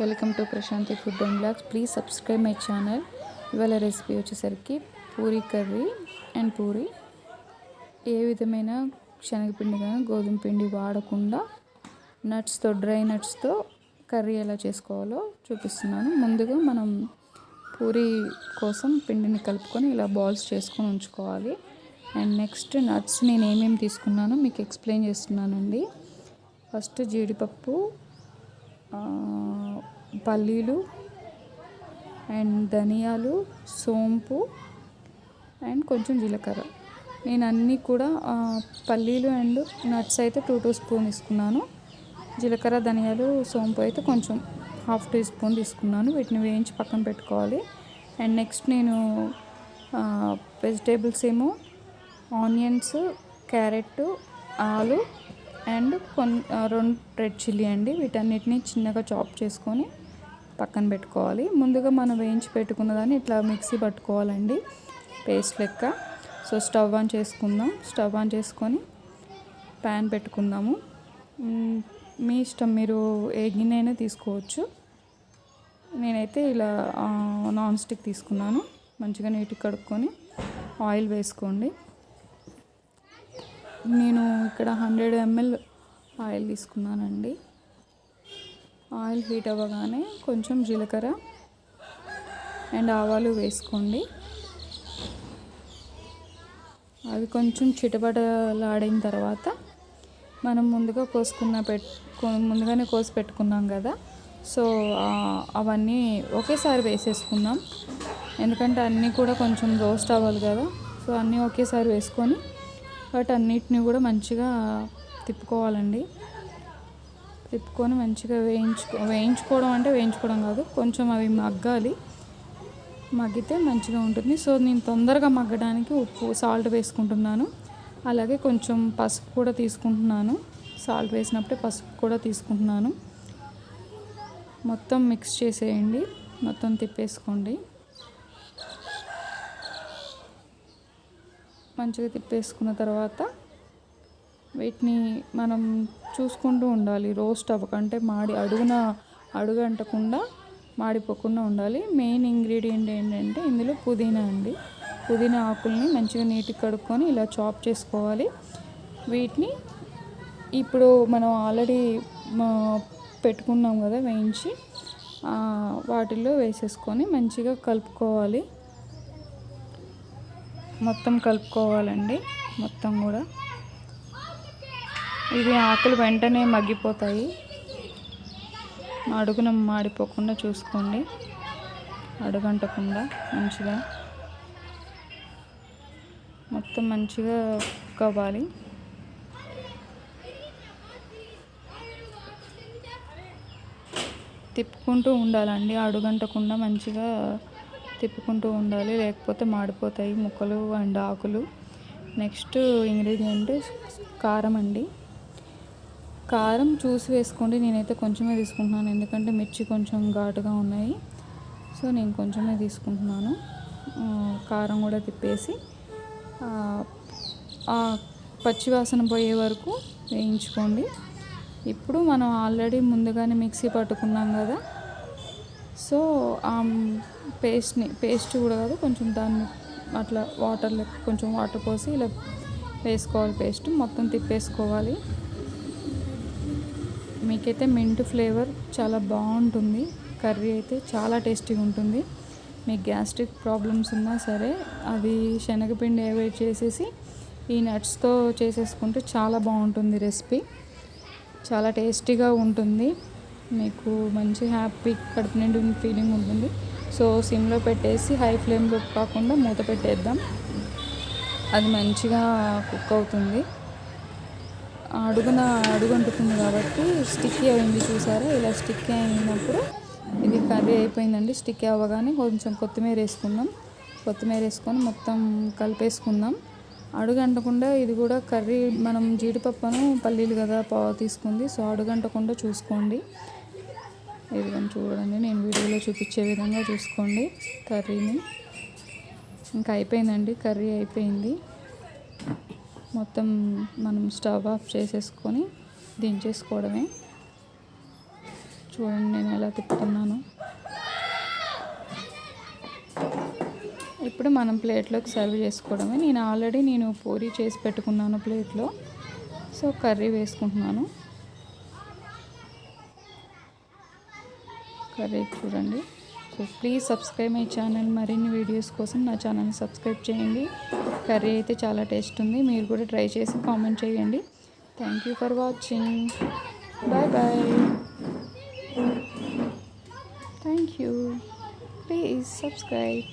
Welcome to Prashanti food and blogs. Please subscribe my channel. ఇవాళ recipe వచ్చేసరికి puri curry and puri. ఏ విధమైన శనగపిండి కానీ గోధుమ పిండి వాడకుండా నట్స్తో డ్రై నట్స్తో కర్రీ ఎలా చేసుకోవాలో చూపిస్తున్నాను. ముందుగా మనం పూరీ కోసం పిండిని కలుపుకొని ఇలా బాల్స్ చేసుకొని ఉంచుకోవాలి. అండ్ నెక్స్ట్ నట్స్ నేను ఏమేమి తీసుకున్నానో మీకు ఎక్స్ప్లెయిన్ చేస్తున్నానండి. ఫస్ట్ జీడిపప్పు పల్లీలు అండ్ ధనియాలు సోంపు అండ్ కొంచెం జీలకర్ర. నేను అన్నీ కూడా పల్లీలు అండ్ నట్స్ అయితే టూ టూ స్పూన్ తీసుకున్నాను. జీలకర్ర ధనియాలు సోంపు అయితే కొంచెం హాఫ్ టీ స్పూన్ తీసుకున్నాను. వీటిని వేయించి పక్కన పెట్టుకోవాలి. అండ్ నెక్స్ట్ నేను వెజిటేబుల్స్ ఏమో ఆనియన్స్ క్యారెట్ ఆలు అండ్ కొన్ని రెండు రెడ్ చిల్లీ అండి. వీటన్నిటిని చిన్నగా చాప్ చేసుకొని పక్కన పెట్టుకోవాలి. ముందుగా మనం వేయించి పెట్టుకున్న దాన్ని ఇట్లా మిక్సీ పట్టుకోవాలండి పేస్ట్ లెక్క. సో స్టవ్ ఆన్ చేసుకుందాం. స్టవ్ ఆన్ చేసుకొని ప్యాన్ పెట్టుకుందాము. మీ ఇష్టం మీరు ఏ గిన్నె అయినా తీసుకోవచ్చు. నేనైతే ఇలా నాన్ స్టిక్ తీసుకున్నాను. మంచిగా నీట్గా కడుక్కొని ఆయిల్ వేసుకోండి. నేను ఇక్కడ హండ్రెడ్ ఎంఎల్ ఆయిల్ తీసుకున్నానండి. ఆయిల్ హీట్ అవ్వగానే కొంచెం జీలకర్ర అండ్ ఆవాలు వేసుకోండి. అవి కొంచెం చిటపటలాడిన తర్వాత మనం ముందుగా కోసుకున్న పెట్ ముందుగానే కోసి పెట్టుకున్నాం కదా. సో అవన్నీ ఒకేసారి వేసేసుకుందాం. ఎందుకంటే అన్నీ కూడా కొంచెం రోస్ట్ అవ్వాలి కదా. సో అన్నీ ఒకేసారి వేసుకొని వాటి అన్నిటిని కూడా మంచిగా తిప్పుకోవాలండి. తిప్పుకొని మంచిగా వేయించుకో వేయించుకోవడం అంటే వేయించుకోవడం కాదు కొంచెం అవి మగ్గాలి. మగ్గితే మంచిగా ఉంటుంది. సో నేను తొందరగా మగ్గడానికి ఉప్పు సాల్ట్ వేసుకుంటున్నాను. అలాగే కొంచెం పసుపు కూడా తీసుకుంటున్నాను. సాల్ట్ వేసినప్పుడే పసుపు కూడా తీసుకుంటున్నాను. మొత్తం మిక్స్ చేసేయండి. మొత్తం తిప్పేసుకోండి. మంచిగా తిప్పేసుకున్న తర్వాత వీటిని మనం చూసుకుంటూ ఉండాలి. రోస్ట్ అవ్వకంటే మాడి అడుగున అడుగు అంటకుండా మాడిపోకుండా ఉండాలి. మెయిన్ ఇంగ్రీడియంట్ ఏంటంటే ఇందులో పుదీనా అండి. పుదీనా ఆకుల్ని మంచిగా నీట్గా కడుక్కొని ఇలా చాప్ చేసుకోవాలి. వీటిని ఇప్పుడు మనం ఆల్రెడీ పెట్టుకున్నాం కదా వేయించి వాటిల్లో వేసేసుకొని మంచిగా కలుపుకోవాలి. మొత్తం కలుపుకోవాలండి మొత్తం కూడా. ఇవి ఆకులు వెంటనే మగ్గిపోతాయి. అడుగున మాడిపోకుండా చూసుకోండి. అడుగంటకుండా మంచిగా. మొత్తం మంచిగా కావాలి తిప్పుకుంటూ ఉండాలండి అడుగంటకుండా మంచిగా తిప్పుకుంటూ ఉండాలి. లేకపోతే మాడిపోతాయి ముక్కలు అండ్ ఆకులు. నెక్స్ట్ ఇంగ్రీడియంట్ కారం అండి. కారం చూసి వేసుకోండి. నేనైతే కొంచెమే తీసుకుంటున్నాను. ఎందుకంటే మిర్చి కొంచెం ఘాటుగా ఉన్నాయి. సో నేను కొంచెమే తీసుకుంటున్నాను. కారం కూడా తిప్పేసి. ఆ, పచ్చివాసన పోయే వరకు వేయించుకోండి. ఇప్పుడు మనం ఆల్రెడీ ముందుగానే మిక్సీ పట్టుకున్నాం కదా. సో ఆ పేస్ట్ని పేస్ట్ కూడా కాదు కొంచెం దాన్ని అట్లా వాటర్ లెక్క కొంచెం వాటర్ పోసి ఇలా వేసుకోవాలి పేస్ట్. మొత్తం తిప్పేసుకోవాలి. మీకైతే మింట్ ఫ్లేవర్ చాలా బాగుంటుంది. కర్రీ అయితే చాలా టేస్టీగా ఉంటుంది. మీకు గ్యాస్ట్రిక్ ప్రాబ్లమ్స్ ఉన్నా సరే అది శనగపిండి అవాయిడ్ చేసేసి ఈ నట్స్తో చేసేసుకుంటే చాలా బాగుంటుంది రెసిపీ. చాలా టేస్టీగా ఉంటుంది. మీకు మంచి హ్యాపీ కడుపు నిండి ఫీలింగ్ ఉంటుంది. సో సిమ్లో పెట్టేసి హై ఫ్లేమ్లో కాకుండా మూత పెట్టేద్దాం. అది మంచిగా కుక్ అవుతుంది. అడుగున అడుగు కాబట్టి స్టిక్కీ అయింది చూసారా? ఇలా స్టిక్కీ అయినప్పుడు ఇది కర్రీ అయిపోయిందండి. స్టిక్కీ అవ్వగానే కొంచెం కొత్తిమీర వేసుకుందాం. కొత్తిమీర వేసుకొని మొత్తం కలిపేసుకుందాం. అడుగంటకుండా ఇది కూడా కర్రీ మనం జీడిపప్పును పల్లీలు కదా పావు తీసుకుంది. సో అడుగంటకుండా చూసుకోండి. చూసుకోండి ఇదిగోండి చూడండి నేను వీడియోలో చూపించే విధంగా చూసుకోండి కర్రీని. ఇంకా అయిపోయిందండి కర్రీ అయిపోయింది. మొత్తం మనం స్టవ్ ఆఫ్ చేసేసుకొని దించేసుకోవడమే. చూడండి నేను ఎలా తిప్పుతున్నాను. ఇప్పుడు మనం ప్లేట్లోకి సర్వ్ చేసుకోవడమే. నేను ఆల్రెడీ నేను పూరి చేసి పెట్టుకున్నాను ప్లేట్లో. సో కర్రీ వేసుకుంటున్నాను. కర్రీ చూడండి. So please subscribe my channel మరిన్ని వీడియోస్ కోసం నా ఛానల్ని సబ్స్క్రైబ్ చేయండి. కర్రీ అయితే చాలా టేస్ట్ ఉంది. మీరు కూడా ట్రై చేసి కామెంట్ చేయండి. Thank you for watching bye bye thank you please subscribe